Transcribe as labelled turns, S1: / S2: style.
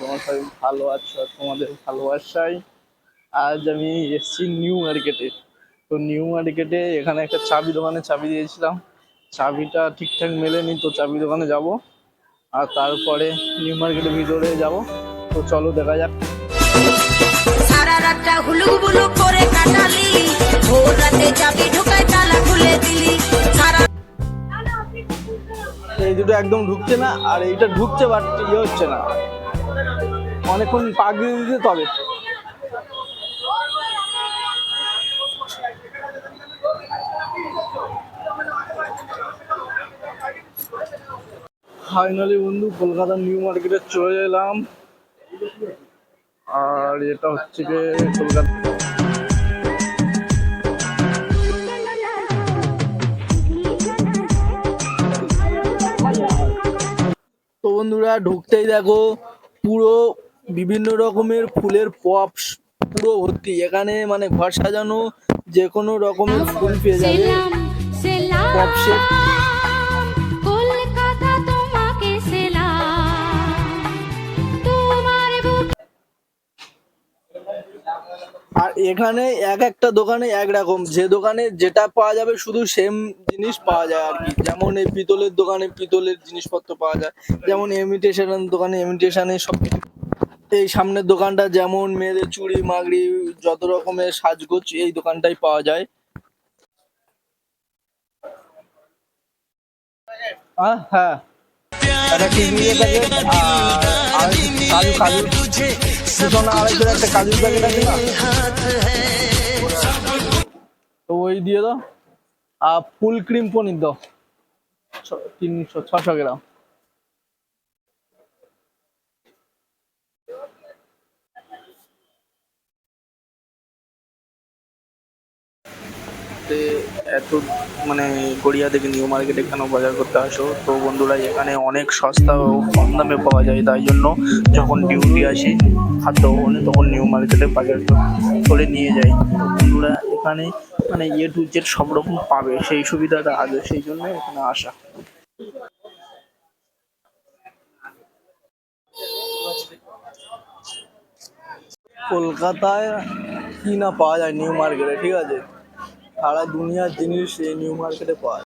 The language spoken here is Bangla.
S1: তোমার ভালো আছো তোমাদের ভালোবাসাই আজ আমি নিউ তো নিউ এখানে একটা চাবি দিয়েছিলাম। চাবিটা ঠিকঠাক মেলেনি, তো চাবি দোকানে যাব। আর তারপরে নিউ মার্কেটের ভিতরে যাব। তো চলো দেখা যাক। দুটো একদম ঢুকছে না, আর এইটা ঢুকছে বাট ইয়ে হচ্ছে না। অনেকক্ষণ পাক দিয়ে দিতে তবে ফাইনালি বন্ধু, কলকাতার নিউ মার্কেটে চলে এলাম। আর এটা হচ্ছে কলকাতা বন্ধুরা ঢুকতেই দেখো পুরো বিভিন্ন রকমের ফুলের পপস পুরো ভর্তি। এখানে মানে ঘর সাজানো যে কোনো রকমের ফুল পেয়ে যাবে। পপসের আর এখানে এক একটা দোকানে এক রকম। যে দোকানে যেটা পাওয়া যাবে শুধু সেম জিনিস পাওয়া যায় আর কি। যেমন এই পিতলের দোকানে পিতলের জিনিসপত্র পাওয়া যায়। যেমন ইমিটেশনের দোকানে ইমিটেশনের সব এই সামনের দোকানটা যেমন মেয়েদের চুড়ি মাগড়ি যত রকমের সাজগোজ এই দোকানটাই পাওয়া যায়। আহ, হ্যাঁ। কাজু কাজু একটা প্যাকেট ওই দিয়ে দাও আর ফুল ক্রিম পনির দাও তিনশো ছশো গ্রাম তে এত মানে গড়িয়া থেকে নিউ মার্কেটে কেন বাজার করতে আসো। তো বন্ধুরা, এখানে অনেক সস্তা ও কম দামে পাওয়া যায়, তাই জন্য যখন ডিউটি আসি খাদ্য ভবনে তখন নিউ মার্কেটে বাজার করে নিয়ে যাই। বন্ধুরা, এখানে মানে এ টু জেড সব রকম পাবে, সেই সুবিধাটা আছে, সেই জন্য এখানে আসা। কলকাতায় কি না পাওয়া যায় নিউ মার্কেটে ঠিক আছে? সারা দুনিয়ার জিনিস এই নিউ মার্কেটে পাওয়া যায়।